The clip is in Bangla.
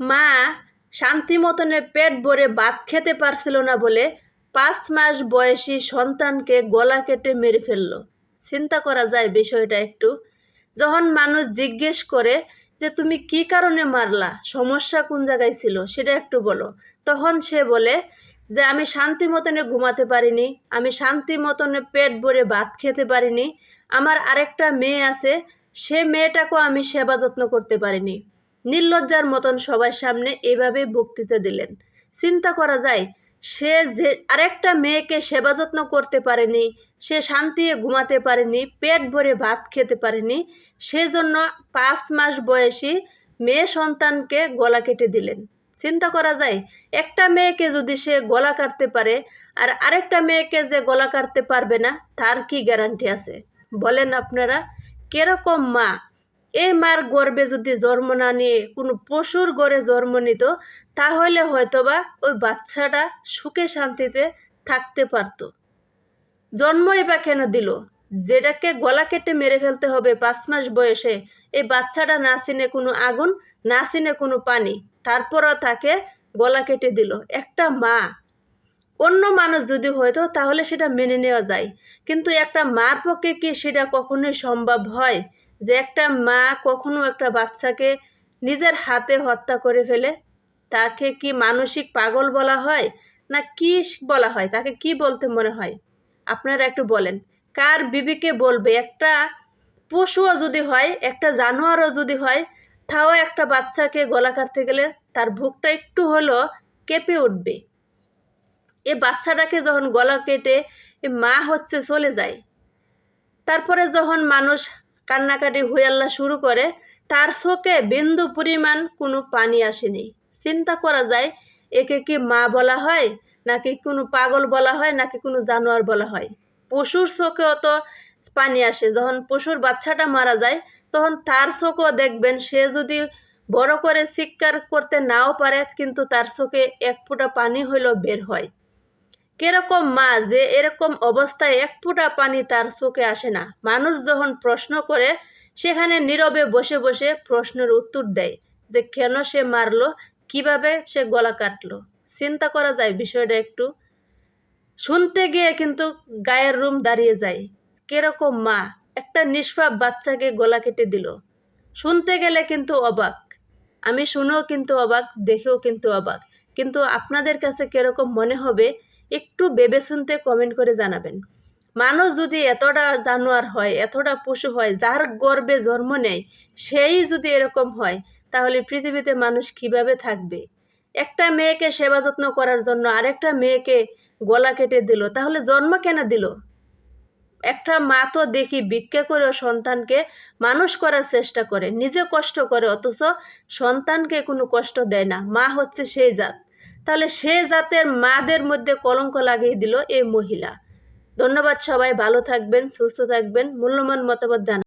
মা শান্তি মতনে পেট ভরে ভাত খেতে পারছিল না বলে পাঁচ মাস বয়সী সন্তানকে গলা কেটে মেরে ফেলল। চিন্তা করা যায় বিষয়টা একটু। যখন মানুষ জিজ্ঞেস করে যে, তুমি কি কারণে মারলা? সমস্যা কোন জায়গায় ছিল? সেটা একটু বলো। তখন সে বলে যে, আমি শান্তি মতনে ঘুমাতে পারিনি। আমি শান্তি মতনে পেট ভরে ভাত খেতে পারিনি। আমার আরেকটা মেয়ে আছে। সে মেয়েটাকেও আমি সেবা যত্ন করতে পারিনি। নির্লজ্জার মতন সবার সামনে এভাবে বক্তৃতা দিলেন। চিন্তা করা যায়, সে যে আরেকটা মেয়েকে সেবা যত্ন করতে পারেনি, সে শান্তিতে ঘুমাতে পারেনি, পেট ভরে ভাত খেতে পারেনি, সেজন্য পাঁচ মাস বয়সী মেয়ে সন্তানকে গলা কেটে দিলেন। চিন্তা করা যায়, একটা মেয়েকে যদি সে গলা কাটতে পারে, আর আরেকটা মেয়েকে যে গলা কাটতে পারবে না, তার কি গ্যারান্টি আছে? বলেন আপনারা, কীরকম মা এই মার গর্বে যদি জন্ম না নিয়ে কোনো পশুর গড়ে জন্ম নিত, তাহলে হয়তোবা ওই বাচ্চাটা সুখে শান্তিতে থাকতে পারতো। জন্মই বা কেন দিল? যেটাকে গলা কেটে মেরে ফেলতে হবে পাঁচ মাস বয়সে, এই বাচ্চাটা না চিনে কোনো আগুন, না চিনে কোনো পানি, তারপরও তাকে গলা কেটে দিল। একটা মা। অন্য মানুষ যদি হয়তো, তাহলে সেটা মেনে নেওয়া যায়। কিন্তু একটা মার পক্ষে কি সেটা কখনোই সম্ভব হয়? যে একটা মা কখনো একটা বাচ্চাকে নিজের হাতে হত্যা করে ফেলে, তাকে কি মানসিক পাগল বলা হয়? না কি বলা হয়? তাকে কি বলতে মনে হয়? আপনারা একটু বলেন। কার বিবিকে বলবে? একটা পশুও যদি হয়, একটা জানোয়ারও যদি হয়, তাও একটা বাচ্চাকে গলা কাটতে গেলে তার বুকটা একটু হলো কেঁপে উঠবে। এ বাচ্চাটাকে যখন গলা কেটে, এ মা হচ্ছে চলে যায়। তারপরে যখন মানুষ কান্নাকাটি হুয়াল্লা শুরু করে, তার চোখে বিন্দু পরিমাণ কোনো পানি আসেনি। চিন্তা করা যায়, একে কি মা বলা হয়, নাকি কোনো পাগল বলা হয়, নাকি কোনো জানোয়ার বলা হয়? পশুর চোখেও তো পানি আসে। যখন পশুর বাচ্চাটা মারা যায়, তখন তার চোখও দেখবেন, সে যদি বড় করে চিৎকার করতে নাও পারে, কিন্তু তার চোখে এক ফোঁটা পানি হইলেও বের হয়। কীরকম মা যে এরকম অবস্থায় এক ফোঁটা পানি তার চোখে আসে না? মানুষ যখন প্রশ্ন করে, সেখানে নীরবে বসে বসে প্রশ্নের উত্তর দেয় যে কেন সে মারলো, কীভাবে সে গলা কাটলো? চিন্তা করা যায় বিষয়টা একটু। শুনতে গিয়ে কিন্তু গায়ের রুম দাঁড়িয়ে যায়। কীরকম মা, একটা নিষ্পাপ বাচ্চাকে গলা কেটে দিল। শুনতে গেলে কিন্তু অবাক। আমি শুনেও কিন্তু অবাক, দেখেও কিন্তু অবাক। কিন্তু আপনাদের কাছে কীরকম মনে হবে একটু ভেবে শুনতে কমেন্ট করে জানাবেন। মানুষ যদি এতটা জানোয়ার হয়, এতটা পশু হয়, যার গর্বে জন্ম নেয়, সেই যদি এরকম হয়, তাহলে পৃথিবীতে মানুষ কীভাবে থাকবে? একটা মেয়েকে সেবা যত্ন করার জন্য আরেকটা মেয়েকে গলা কেটে দিল, তাহলে জন্ম কেন দিল? একটা মা তো দেখি ভিক্ষা করেও সন্তানকে মানুষ করার চেষ্টা করে, নিজে কষ্ট করে, অথচ সন্তানকে কোনো কষ্ট দেয় না। মা হচ্ছে সেই জাত। তাহলে সে জাতের মাদের মধ্যে কলঙ্ক লাগিয়ে দিল এই মহিলা। ধন্যবাদ সবাই, ভালো থাকবেন, সুস্থ থাকবেন। মূল্যবান মতামত জানান